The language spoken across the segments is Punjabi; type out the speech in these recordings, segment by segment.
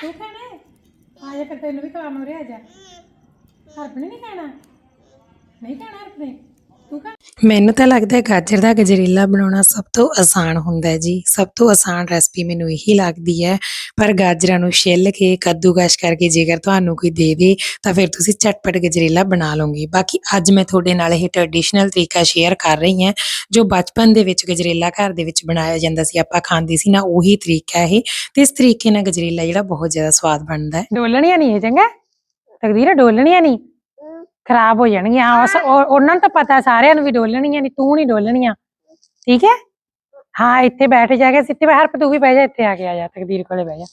ਤੂੰ ਖਾਣਾ ਹੈ? ਆ ਜਾ ਫਿਰ ਤੈਨੂੰ ਵੀ ਖਵਾਵਾਂ ਉਰੇ, ਆ ਜਾ। ਹਰਪਨੇ ਨਹੀਂ ਖਾਣਾ? ਨਹੀਂ ਖਾਣਾ ਹਰਪਨੇ ਤੂੰ ਮੈਨੂੰ ਤਾਂ ਲੱਗਦਾ ਹੈ ਗਾਜਰ ਦਾ ਗਜਰੇਲਾ ਬਣਾਉਣਾ ਸਭ ਤੋਂ ਆਸਾਨ ਹੁੰਦਾ ਹੈ ਜੀ। ਸਭ ਤੋਂ ਆਸਾਨ ਰੈਸਪੀ ਮੈਨੂੰ ਇਹੀ ਲੱਗਦੀ ਹੈ। ਪਰ ਗਾਜਰਾਂ ਨੂੰ ਛਿੱਲ ਕੇ ਕੱਦੂਕਸ਼ ਕਰਕੇ ਜੇਕਰ ਤੁਹਾਨੂੰ ਕੋਈ ਦੇ ਦੇ, ਤਾਂ ਫਿਰ ਤੁਸੀਂ ਝਟਪਟ ਗਜਰੇਲਾ ਬਣਾ ਲਓਗੇ। ਬਾਕੀ ਅੱਜ ਮੈਂ ਤੁਹਾਡੇ ਨਾਲ ਇਹ ਟ੍ਰੈਡੀਸ਼ਨਲ ਤਰੀਕਾ ਸ਼ੇਅਰ ਕਰ ਰਹੀ ਹਾਂ, ਜੋ ਬਚਪਨ ਦੇ ਵਿੱਚ ਗਜਰੇਲਾ ਘਰ ਦੇ ਵਿੱਚ ਬਣਾਇਆ ਜਾਂਦਾ ਸੀ। ਆਪਾਂ ਖਾਂਦੇ ਸੀ ਨਾ ਉਹੀ ਤਰੀਕਾ ਇਹ। ਤੇ ਇਸ ਤਰੀਕੇ ਨਾਲ ਗਜਰੇਲਾ ਜਿਹੜਾ ਬਹੁਤ ਜ਼ਿਆਦਾ ਸਵਾਦ ਬਣਦਾ ਹੈ। ਡੋਲਣੀਆਂ ਨਹੀਂ ਇਹ, ਚੰਗਾ? ਤਕਦੀਰ ਡੋਲਣੀਆਂ ਨਹੀਂ। ਖਰਾਬ ਹੋ ਜਾਣਗੀਆਂ। ਹਾਂ, ਉਸ- ਉਹ- ਉਹਨਾਂ ਨੂੰ ਤਾਂ ਪਤਾ ਸਾਰਿਆਂ ਨੂੰ ਵੀ ਡੋਲਣੀਆਂ ਨਹੀਂ ਤੂੰ ਨਹੀਂ ਡੋਲਣੀਆਂ। ਠੀਕ ਹੈ? ਹਾਂ ਇੱਥੇ ਬੈਠ ਜਾ ਕੇ ਸਿੱਧੇ ਹਰਪ ਤੂੰ ਵੀ ਬਹਿ ਜਾ ਇੱਥੇ ਆ ਕੇ ਆ ਜਾ ਤਕਦੀਰ ਕੋਲੇ ਬਹਿ ਜਾ।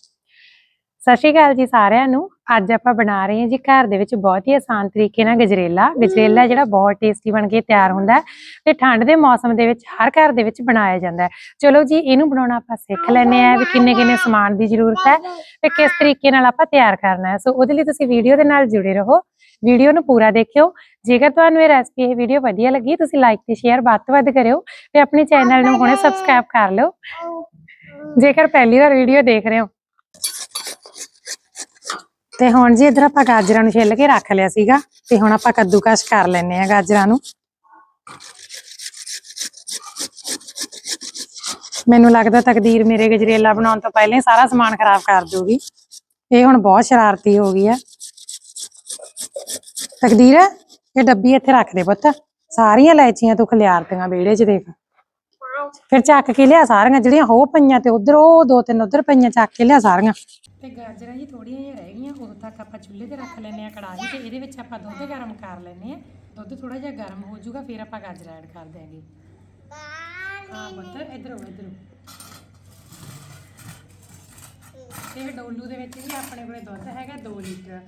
ਸਤਿ ਸ਼੍ਰੀ ਅਕਾਲ ਜੀ ਸਾਰਿਆਂ ਨੂੰ। ਅੱਜ ਆਪਾਂ ਬਣਾ ਰਹੇ ਹਾਂ ਜੀ ਘਰ ਦੇ ਵਿੱਚ ਬਹੁਤ ਹੀ ਆਸਾਨ ਤਰੀਕੇ ਨਾਲ ਗਜਰੇਲਾ। ਗਜਰੇਲਾ ਜਿਹੜਾ ਬਹੁਤ ਟੇਸਟੀ ਬਣ ਕੇ ਤਿਆਰ ਹੁੰਦਾ ਤੇ ਠੰਡ ਦੇ ਮੌਸਮ ਦੇ ਵਿੱਚ ਹਰ ਘਰ ਦੇ ਵਿੱਚ ਬਣਾਇਆ ਜਾਂਦਾ ਚਲੋ ਜੀ ਇਹਨੂੰ ਬਣਾਉਣਾ ਆਪਾਂ ਸਿੱਖ ਲੈਨੇ ਆ ਵੀ ਕਿੰਨੇ ਕਿੰਨੇ ਸਮਾਨ ਦੀ ਜ਼ਰੂਰਤ ਹੈ ਤੇ ਕਿਸ ਤਰੀਕੇ ਨਾਲ ਆਪਾਂ ਤਿਆਰ ਕਰਨਾ ਹੈ। ਸੋ ਉਹਦੇ ਲਈ ਤੁਸੀਂ ਵੀਡੀਓ ਦੇ ਨਾਲ ਜੁੜੇ ਰਹੋ। ਵੀਡੀਓ ਨੂੰ ਪੂਰਾ ਦੇਖਿਓ। ਜੇਕਰ ਤੁਹਾਨੂੰ ਇਹ ਰੈਸਪੀ ਇਹ ਵੀਡੀਓ ਵਧੀਆ ਲੱਗੀ ਤੁਸੀਂ ਲਾਈਕ ਤੇ ਸ਼ੇਅਰ ਵੱਧ ਤੋਂ ਵੱਧ ਕਰਿਓ ਤੇ ਆਪਣੇ ਚੈਨਲ ਨੂੰ ਹੁਣੇ ਸਬਸਕ੍ਰਾਈਬ ਕਰ ਲਿਓ। ਜੇਕਰ ਪਹਿਲੀ ਵਾਰ ਵੀਡੀਓ ਦੇਖ ਰਹੇ ਹੋ ਤੇ ਹੁਣ ਜੀ ਇਧਰ ਆਪਾਂ ਗਾਜਰਾਂ ਨੂੰ ਛਿੱਲ ਕੇ ਰੱਖ ਲਿਆ ਸੀਗਾ, ਤੇ ਹੁਣ ਆਪਾਂ ਕੱਦੂਕਸ਼ ਕਰ ਲੈਨੇ ਆ ਗਾਜਰਾਂ ਨੂੰ। ਮੈਨੂੰ ਲੱਗਦਾ ਤਕਦੀਰ ਮੇਰੇ ਗਜਰੇਲਾ ਬਣਾਉਣ ਤੋਂ ਪਹਿਲਾਂ ਹੀ ਸਾਰਾ ਸਮਾਨ ਖਰਾਬ ਕਰ ਦੂਗੀ ਇਹ ਹੁਣ ਬਹੁਤ ਸ਼ਰਾਰਤੀ ਹੋ ਗਈ ਆ। ਤਕਦੀਰ, ਇਹ ਡੱਬੀ ਇੱਥੇ ਰੱਖ ਦੇ ਪੁੱਤ। ਸਾਰੀਆਂ ਇਲਾਇਚੀਆਂ ਤੂੰ ਖਲਿਆਰਤੀਆਂ ਵਿਹੜੇ 'ਚ ਦੇਖ। ਫਿਰ ਚੱਕ ਕੇ ਲਿਆ ਸਾਰੀਆਂ ਜਿਹੜੀਆਂ ਹੋ ਪਈਆਂ ਤੇ ਉਧਰ ਉਹ ਦੋ ਤਿੰਨ ਉਧਰ ਪਈਆਂ ਚੱਕ ਕੇ ਲਿਆ ਸਾਰੀਆਂ। ਤੇ ਗਾਜਰਾਂ ਜੀ ਥੋੜੀਆਂ ਜਿਹੀਆਂ ਰਹਿ ਗਈਆਂ ਉਦੋਂ ਤੱਕ ਆਪਾਂ ਚੁੱਲ੍ਹੇ ਤੇ ਰੱਖ ਲੈਨੇ ਆ ਕੜਾਹੀ ਤੇ ਇਹਦੇ ਵਿੱਚ ਆਪਾਂ ਦੁੱਧ ਗਰਮ ਕਰ ਲੈਨੇ ਆ ਦੁੱਧ ਥੋੜਾ ਜਿਹਾ ਗਰਮ ਹੋ ਜਾਊਗਾ ਫਿਰ ਆਪਾਂ ਗਾਜਰਾਂ ਐਡ ਕਰ ਦਿਆਂਗੇ। ਹਾਂ ਪੁੱਤ ਇੱਧਰ ਹੋ ਇੱਧਰ ਇਹ ਡੋਲੂ ਦੇ ਵਿੱਚ ਜੀ ਆਪਣੇ ਕੋਲੇ ਦੁੱਧ ਹੈਗਾ 2 ਲੀਟਰ।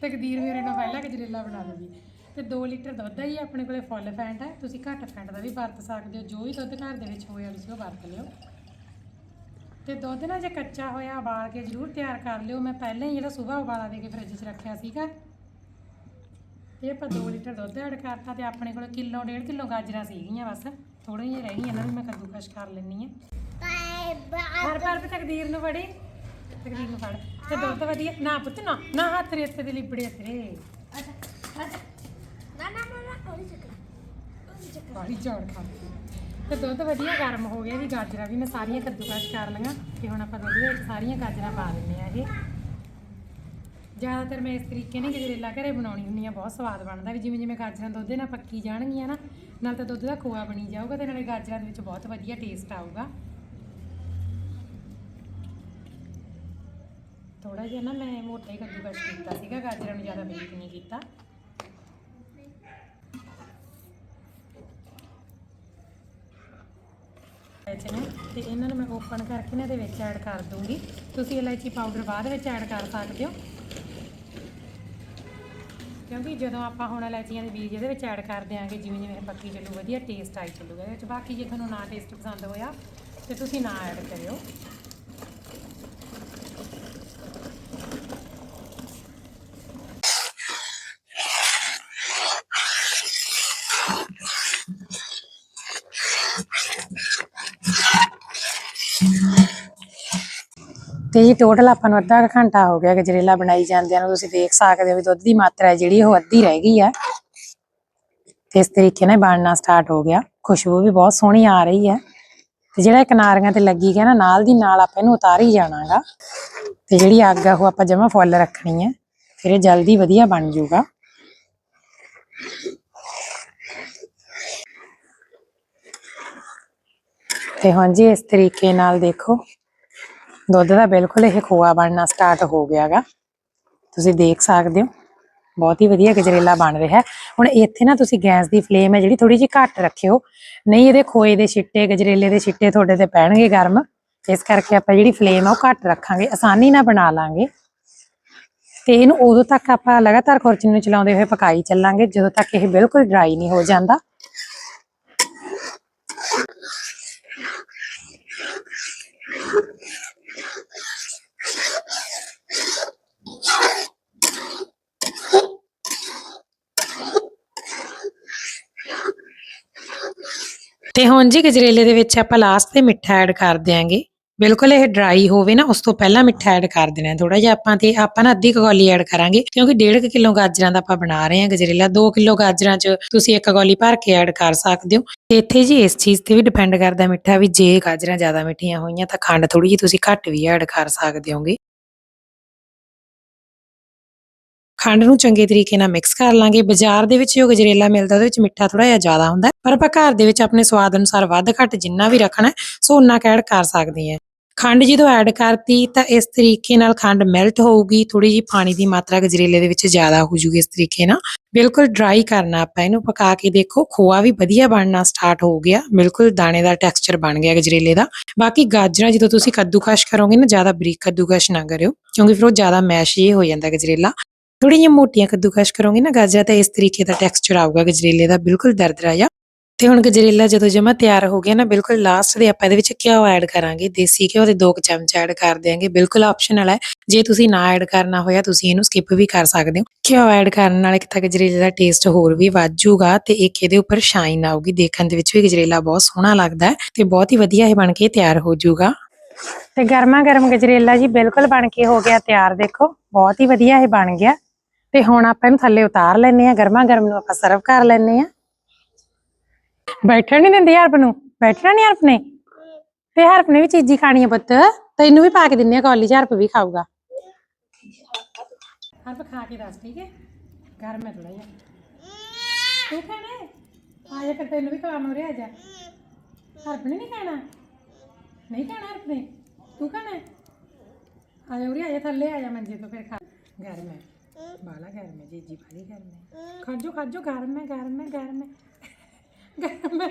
ਤਕਦੀਰ ਮੇਰੇ ਨਾਲ ਪਹਿਲਾਂ ਗਜਰੇਲਾ ਬਣਾ ਲੂਗੀ ਤੇ 2 ਲੀਟਰ ਦੁੱਧ ਹੈ ਜੀ, ਆਪਣੇ ਕੋਲੇ ਫੁੱਲ ਫੈਂਟ ਹੈ ਤੁਸੀਂ ਘੱਟ ਫੈਂਟ ਦਾ ਵੀ ਵਰਤ ਸਕਦੇ ਹੋ, ਜੋ ਵੀ ਦੁੱਧ ਘਰ ਦੇ ਵਿੱਚ ਹੋਇਆ ਤੁਸੀਂ ਉਹ ਵਰਤ ਲਿਓ। ਤੇ ਦੁੱਧ ਨਾ ਜੇ ਕੱਚਾ ਹੋਇਆ, ਉਬਾਲ ਕੇ ਜ਼ਰੂਰ ਤਿਆਰ ਕਰ ਲਿਓ। ਮੈਂ ਪਹਿਲਾਂ ਹੀ ਜਿਹੜਾ ਸਵੇਰ ਉਬਾਲਾ ਦੇ ਕੇ ਫ੍ਰਿਜ 'ਚ ਰੱਖਿਆ ਸੀਗਾ। ਤੇ ਆਪਾਂ 2 ਲੀਟਰ ਦੁੱਧ ਐਡ ਕਰਤਾ ਤੇ ਆਪਣੇ ਕੋਲ ਕਿਲੋ, ਡੇਢ ਕਿਲੋ ਗਾਜਰਾਂ ਸੀਗੀਆਂ ਬਸ। ਥੋੜ੍ਹੀਆਂ ਜਿਹੀਆਂ ਰਹਿ ਗਈਆਂ, ਇਹਨਾਂ ਨੂੰ ਮੈਂ ਕੱਦੂਕਸ਼ ਕਰ ਲੈਣੀ ਹੈ। ਹਰ ਪਰ ਤਕਦੀਰ ਨੂੰ ਫੜੀ। ਤਕਦੀਰ ਨੂੰ ਫੜ। ਤੇ ਦੁੱਧ ਵਧੀਆ। ਨਾ ਪੁੱਤ, ਨਾ। ਨਾ ਹੱਥ ਰੇਤੇ ਦੇ ਲਿਬੜੇ ਤੇਰੇ। ਬਾੜੀ ਝਾੜ ਖਾਂਦੀ ਤੇ ਦੁੱਧ ਵਧੀਆ ਗਰਮ ਹੋ ਗਿਆ ਜੀ ਗਾਜਰਾਂ ਵੀ ਮੈਂ ਸਾਰੀਆਂ ਕੱਦੂਕਸ਼ ਕਰ ਲਈਆਂ ਤੇ ਹੁਣ ਆਪਾਂ ਦੁੱਧ ਵਿੱਚ ਸਾਰੀਆਂ ਗਾਜਰਾਂ ਪਾ ਦਿੰਨੇ ਆ ਇਹ। ਜ਼ਿਆਦਾਤਰ ਮੈਂ ਇਸ ਤਰੀਕੇ ਨਾਲ ਗਜਰੇਲਾ ਘਰੇ ਬਣਾਉਣੀ ਹੁੰਦੀ ਆ ਬਹੁਤ ਸਵਾਦ ਬਣਦਾ ਵੀ ਜਿਵੇਂ ਜਿਵੇਂ ਗਾਜਰਾਂ ਦੁੱਧ ਦੇ ਨਾਲ ਪੱਕੀ ਜਾਣਗੀਆਂ ਨਾ, ਨਾਲ ਤਾਂ ਦੁੱਧ ਦਾ ਖੋਆ ਬਣੀ ਜਾਊਗਾ ਤੇ ਨਾਲੇ ਗਾਜਰਾਂ ਦੇ ਵਿੱਚ ਬਹੁਤ ਵਧੀਆ ਟੇਸਟ ਆਊਗਾ। ਥੋੜਾ ਜਿਹਾ ਨਾ ਮੈਂ ਮੋਟਾ ਹੀ ਕੱਦੂਕਸ਼ ਕੀਤਾ ਸੀਗਾ, ਗਾਜਰਾਂ ਨੂੰ ਜ਼ਿਆਦਾ ਬਰੀਕ ਨਹੀਂ ਕੀਤਾ। ਵਿੱਚ ਨੇ ਤੇ ਇਹਨਾਂ ਨੂੰ ਮੈਂ ਓਪਨ ਕਰਕੇ ਨਾ ਇਹਦੇ ਵਿੱਚ ਐਡ ਕਰ ਦੂੰਗੀ। ਤੁਸੀਂ ਇਲਾਇਚੀ ਪਾਊਡਰ ਬਾਅਦ ਵਿੱਚ ਐਡ ਕਰ ਸਕਦੇ ਹੋ। ਕਿਉਂਕਿ ਜਦੋਂ ਆਪਾਂ ਹੁਣ ਇਲਾਇਚੀਆਂ ਦੇ ਬੀਜ ਇਹਦੇ ਵਿੱਚ ਐਡ ਕਰ ਦਿਆਂਗੇ, ਜਿਵੇਂ ਜਿਵੇਂ ਇਹ ਪੱਕੀ ਚੱਲੂ, ਵਧੀਆ ਟੇਸਟ ਆਈ ਚੱਲੂਗਾ ਇਹਦੇ ਵਿੱਚ। ਬਾਕੀ ਜੇ ਤੁਹਾਨੂੰ ਨਾ ਟੇਸਟ ਪਸੰਦ ਹੋਇਆ, ਤੇ ਤੁਸੀਂ ਨਾ ਐਡ ਕਰਿਓ। ਤੇ ਜੀ ਟੋਟਲ ਆਪਾਂ ਨੂੰ ਅੱਧਾ ਘੰਟਾ ਹੋ ਗਿਆ ਗਜਰੇਲਾ ਬਣਾਈ ਜਾਂਦਿਆਂ ਨੂੰ, ਤੁਸੀਂ ਦੇਖ ਸਕਦੇ ਹੋ ਵੀ ਦੁੱਧ ਦੀ ਮਾਤਰਾ ਜਿਹੜੀ ਉਹ ਅੱਧੀ ਰਹਿ ਗਈ ਹੈ। ਤੇ ਇਸ ਤਰੀਕੇ ਨਾਲ ਬਣਨਾ ਸਟਾਰਟ ਹੋ ਗਿਆ। ਖੁਸ਼ਬੂ ਵੀ ਬਹੁਤ ਸੋਹਣੀ ਆ ਰਹੀ ਹੈ। ਤੇ ਜਿਹੜਾ ਕਿਨਾਰੀਆਂ ਤੇ ਲੱਗੀ ਗਿਆ ਨਾ, ਨਾਲ ਦੀ ਨਾਲ ਆਪਾਂ ਇਹਨੂੰ ਉਤਾਰ ਜਾਣਾਗਾ। ਤੇ ਜਿਹੜੀ ਅੱਗ ਆ, ਉਹ ਆਪਾਂ ਜਮਾ ਫੁੱਲ ਰੱਖਣੀ ਹੈ। ਫਿਰ ਇਹ ਜਲਦੀ ਵਧੀਆ ਬਣ ਜਾਊਗਾ। ਤੇ ਹਾਂਜੀ, ਇਸ ਤਰੀਕੇ ਨਾਲ ਦੇਖੋ। ਦੁੱਧ ਦਾ ਬਿਲਕੁਲ ਇਹ ਖੋਆ ਬਣਨਾ ਸਟਾਰਟ ਹੋ ਗਿਆਗਾ। ਤੁਸੀਂ ਦੇਖ ਸਕਦੇ ਹੋ, ਬਹੁਤ ਹੀ ਵਧੀਆ ਗਜਰੇਲਾ ਬਣ ਰਿਹਾ। ਹੁਣ ਇੱਥੇ ਨਾ ਤੁਸੀਂ ਗੈਸ ਦੀ ਫਲੇਮ ਹੈ ਜਿਹੜੀ ਥੋੜੀ ਜਿਹੀ ਘੱਟ ਰੱਖਿਓ। ਨਹੀਂ, ਇਹਦੇ ਖੋਏ ਦੇ ਛਿੱਟੇ, ਗਜਰੇਲੇ ਦੇ ਛਿੱਟੇ ਤੁਹਾਡੇ ਤੇ ਪੈਣਗੇ ਗਰਮ। ਇਸ ਕਰਕੇ ਆਪਾਂ ਜਿਹੜੀ ਫਲੇਮ ਆ ਉਹ ਘੱਟ ਰੱਖਾਂਗੇ, ਆਸਾਨੀ ਨਾਲ ਬਣਾ ਲਾਂਗੇ। ਤੇ ਇਹਨੂੰ ਉਦੋਂ ਤੱਕ ਆਪਾਂ ਲਗਾਤਾਰ ਖੁਰਚਣੀ ਨੂੰ ਚਲਾਉਂਦੇ ਹੋਏ ਪਕਾਈ ਚੱਲਾਂਗੇ, ਜਦੋਂ ਤੱਕ ਇਹ ਬਿਲਕੁਲ ਡਰਾਈ ਨਹੀਂ ਹੋ ਜਾਂਦਾ। ਤੇ ਹੁਣ ਜੀ ਗਜਰੇਲੇ ਦੇ ਵਿੱਚ ਆਪਾਂ ਲਾਸਟ ਤੇ ਮਿੱਠਾ ਐਡ ਕਰ ਦਿਆਂਗੇ। ਬਿਲਕੁਲ ਇਹ ਡਰਾਈ ਹੋਵੇ ਨਾ, ਉਸ ਤੋਂ ਪਹਿਲਾਂ ਮਿੱਠਾ ਐਡ ਕਰ ਦੇਣਾ ਥੋੜਾ ਜਿਹਾ। ਆਪਾਂ ਤੇ ਆਪਾਂ ਨਾ ਅੱਧੀ ਕੁ ਕੌਲੀ ਐਡ ਕਰਾਂਗੇ, ਕਿਉਂਕਿ 1.5 ਕਿਲੋ ਗਾਜਰਾਂ ਦਾ ਆਪਾਂ ਬਣਾ ਰਹੇ ਹਾਂ ਗਜਰੇਲਾ। 2 ਕਿਲੋ ਗਾਜਰਾਂ 'ਚ ਤੁਸੀਂ ਇੱਕ ਕੌਲੀ ਭਰ ਕੇ ਐਡ ਕਰ ਸਕਦੇ ਹੋ। ਤੇ ਇੱਥੇ ਜੀ ਇਸ ਚੀਜ਼ ਤੇ ਵੀ ਡਿਪੈਂਡ ਕਰਦਾ ਮਿੱਠਾ, ਵੀ ਜੇ ਗਾਜਰਾਂ ਜ਼ਿਆਦਾ ਮਿੱਠੀਆਂ ਹੋਈਆਂ ਤਾਂ ਖੰਡ ਥੋੜੀ ਜਿਹੀ ਤੁਸੀਂ ਘੱਟ ਵੀ ਐਡ ਕਰ ਸਕਦੇ ਹੋਗੇ। ਖੰਡ ਨੂੰ ਚੰਗੇ ਤਰੀਕੇ ਨਾਲ ਮਿਕਸ ਕਰ ਲਾਂਗੇ। ਬਾਜ਼ਾਰ ਦੇ ਵਿੱਚ ਜੋ ਗਜਰੇਲਾ ਮਿਲਦਾ, ਉਹਦੇ ਵਿੱਚ ਮਿੱਠਾ ਥੋੜਾ ਜਿਹਾ ਜ਼ਿਆਦਾ ਹੁੰਦਾ ਪਰ ਆਪਾਂ ਘਰ ਦੇ ਵਿੱਚ ਆਪਣੇ ਸਵਾਦ ਅਨੁਸਾਰ ਵੱਧ ਘੱਟ ਜਿੰਨਾ ਵੀ ਰੱਖਣਾ ਸੋ ਉਨਾ ਕੁ ਐਡ ਕਰ ਸਕਦੇ ਹਾਂ। ਖੰਡ ਜਦੋਂ ਐਡ ਕਰਤੀ, ਤਾਂ ਇਸ ਤਰੀਕੇ ਨਾਲ ਖੰਡ ਮੈਲਟ ਹੋਊਗੀ। ਥੋੜੀ ਜਿਹੀ ਪਾਣੀ ਦੀ ਮਾਤਰਾ ਗਜਰੇਲੇ ਦੇ ਵਿੱਚ ਜ਼ਿਆਦਾ ਹੋ ਜੂਗੀ ਇਸ ਤਰੀਕੇ ਨਾਲ। ਬਿਲਕੁਲ ਡਰਾਈ ਕਰਨਾ ਆਪਾਂ ਇਹਨੂੰ। ਪਕਾ ਕੇ ਦੇਖੋ, ਖੋਆ ਵੀ ਵਧੀਆ ਬਣਨਾ ਸਟਾਰਟ ਹੋ ਗਿਆ। ਬਿਲਕੁਲ ਦਾਣੇ ਦਾ ਟੈਕਸਚਰ ਬਣ ਗਿਆ ਗਜਰੇਲੇ ਦਾ। ਬਾਕੀ ਗਾਜਰਾਂ ਜਦੋਂ ਤੁਸੀਂ ਕੱਦੂਕਸ਼ ਕਰੋਗੇ ਨਾ, ਜ਼ਿਆਦਾ ਬਰੀਕ ਕੱਦੂਕਸ਼ ਨਾ ਕਰਿਓ, ਕਿਉਂਕਿ ਫਿਰ ਉਹ ਜ਼ਿਆਦਾ ਮੈਸ਼ ਜੇ ਹੋ ਜਾਂਦਾ ਗਜਰੇਲਾ। ਥੋੜੀ ਜਿਹੀ ਮੋਟੀਆਂ ਕੱਦੂਕਸ਼ ਕਰੋਗੇ ਨਾ ਗਾਜਰਾਂ, ਤਾਂ ਇਸ ਤਰੀਕੇ ਦਾ ਟੈਕਸਚਰ ਆਊਗਾ ਗਜਰੇਲੇ ਦਾ, ਬਿਲਕੁਲ ਦਰਦਰਾ ਜਿਹਾ। ਤੇ ਹੁਣ ਗਜਰੇਲਾ ਜਦੋਂ ਜਮਾ ਤਿਆਰ ਹੋ ਗਿਆ ਨਾ, ਬਿਲਕੁਲ ਲਾਸਟ ਦੇ ਆਪਾਂ ਇਹਦੇ ਵਿੱਚ ਘਿਓ ਐਡ ਕਰਾਂਗੇ, ਦੇਸੀ ਘਿਓ ਦੇ 2 ਚਮਚ ਐਡ ਕਰ ਦਿਆਂਗੇ, ਬਿਲਕੁਲ ਆਪਸ਼ਨਲ ਹੈ। ਜੇ ਤੁਸੀਂ ਨਾ ਐਡ ਕਰਨਾ ਹੋਇਆ, ਤੁਸੀਂ ਇਹਨੂੰ ਸਕਿਪ ਵੀ ਕਰ ਸਕਦੇ ਹੋ। ਘਿਓ ਐਡ ਕਰਨ ਨਾਲ ਇੱਕ ਤਾਂ ਗਜਰੇਲੇ ਦਾ ਟੇਸਟ ਹੋਰ ਵੀ ਵੱਧ ਜਾਊਗਾ ਤੇ ਇੱਕ ਇਹਦੇ ਉੱਪਰ ਸ਼ਾਈਨ ਆਊਗੀ, ਦੇਖਣ ਦੇ ਵਿੱਚ ਵੀ ਗਜਰੇਲਾ ਬਹੁਤ ਸੋਹਣਾ ਲੱਗਦਾ ਹੈ ਤੇ ਬਹੁਤ ਹੀ ਵਧੀਆ ਇਹ ਬਣ ਕੇ ਤਿਆਰ ਹੋ ਜਾਊਗਾ। ਤੇ ਗਰਮਾ ਗਰਮ ਗਜਰੇਲਾ ਜੀ ਬਿਲਕੁਲ ਬਣ ਕੇ ਹੋ ਗਿਆ ਤਿਆਰ, ਦੇਖੋ, ਬਹੁਤ ਹੀ ਵਧੀਆ ਇਹ ਬਣ ਗਿਆ। ਤੇ ਹੁਣ ਆਪਾਂ ਇਹਨੂੰ ਥੱਲੇ ਉਤਾਰ ਲੈਨੇ ਆ ਗਰਮਾ ਗਰਮ ਨੂੰ ਆਪਾਂ ਸਰਵ ਕਰ ਲੈਨੇ ਆ ਬੈਠਣ ਨਹੀਂ ਦਿੰਦੀ ਹਰਪ ਨੂੰ, ਬੈਠਣਾ ਨਹੀਂ ਹਰਪ ਨੇ? ਤੇ ਹਰਪ ਨੇ ਵੀ ਚੀਜ਼ੀ ਖਾਣੀ ਆ ਪੁੱਤ, ਤੈਨੂੰ ਵੀ ਪਾ ਕੇ ਦਿੰਨੇ ਆ ਕੌਲੀ ਚ ਹਰਪ ਵੀ ਖਾਊਗਾ। ਹਰਪ ਖਾ ਕੇ ਦੱਸ, ਠੀਕ ਹੈ? ਗਰਮ ਹੈ ਥੋੜਾ ਜਿਹਾ। ਤੂੰ ਖਾਣਾ ਹੈ? ਆ ਜਾ ਫਿਰ ਤੈਨੂੰ ਵੀ ਖਵਾ ਮੋਰੇ ਆ ਜਾ। ਹਰਪ ਨੇ ਨਹੀਂ ਖਾਣਾ? ਨਹੀਂ ਖਾਣਾ ਹਰਪ ਨੇ? ਤੂੰ ਖਾਣਾ? ਆ ਜਾ ਉਰੇ, ਆ ਜਾ ਥੱਲੇ, ਆ ਜਾ ਮੰਜੇ ਤੋਂ ਫਿਰ ਖਾ। ਗਰਮ ਹੈ। ਬਾਲਾ ਗਰਮ ਹੈ ਜੀਜੀ ਬਾਲੀ ਗਰਮ ਹੈ। ਖਾਜੋ ਖਾਜੋ ਗਰਮ ਹੈ ਗਰਮ ਹੈ ਗਰਮ ਹੈ। ਗਰਮ ਹੈ।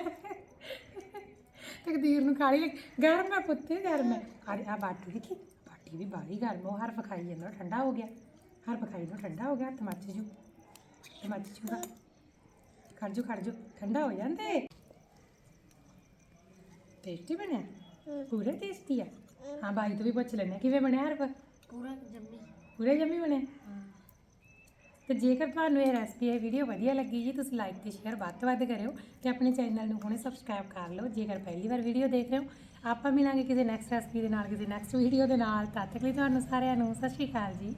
ਤਕਦੀਰ ਨੂੰ ਖਾਲੀ ਗਰਮ ਹੈ ਪੁੱਤੇ ਗਰਮ ਹੈ। ਅਰੇ ਆ ਬਾਟੀ ਦੇਖੀ? ਬਾਟੀ ਵੀ ਬਾਲੀ ਗਰਮ ਉਹ ਹਰਫ ਖਾਈ ਜਾਂਦਾ ਠੰਡਾ ਹੋ ਗਿਆ। ਹਰਫ ਖਾਈ ਨੂੰ ਠੰਡਾ ਹੋ ਗਿਆ ਮੱਚ ਜੂ। ਖੜ ਜੋ ਖੜ ਜੋ ਠੰਡਾ ਹੋ ਜਾਂਦੇ। ਟੇਸਟੀ ਬਣਿਆ? ਪੂਰਾ ਟੇਸਟੀ ਆ ਹਾਂ ਬਾਈ ਤੋਂ ਵੀ ਪੁੱਛ ਲੈਣੇ ਕਿਵੇਂ ਬਣਿਆ ਹਰਫ? ਪੂਰਾ ਜੰਮੀ। ਪੂਰੇ ਜੰਮੀ ਬਣਿਆ? ਤੇ ਜੇਕਰ ਤੁਹਾਨੂੰ ਇਹ ਰੈਸਪੀ ਇਹ ਵੀਡੀਓ ਵਧੀਆ ਲੱਗੀ ਜੀ, ਤੁਸੀਂ ਲਾਈਕ ਤੇ ਸ਼ੇਅਰ ਵੱਧ ਤੋਂ ਵੱਧ ਕਰਿਓ ਤੇ ਆਪਣੇ ਚੈਨਲ ਨੂੰ ਹੁਣੇ ਸਬਸਕ੍ਰਾਈਬ ਕਰ ਲਓ, ਜੇਕਰ ਪਹਿਲੀ ਵਾਰ ਵੀਡੀਓ ਦੇਖ ਰਹੇ ਹੋ, ਆਪਾਂ ਮਿਲਾਂਗੇ ਕਿਸੇ ਨੈਕਸਟ ਰੈਸਪੀ ਦੇ ਨਾਲ, ਕਿਸੇ ਨੈਕਸਟ ਵੀਡੀਓ ਦੇ ਨਾਲ। ਤਦ ਤੱਕ ਲਈ ਤੁਹਾਨੂੰ ਸਾਰਿਆਂ ਨੂੰ ਸਤਿ ਸ਼੍ਰੀ ਅਕਾਲ ਜੀ।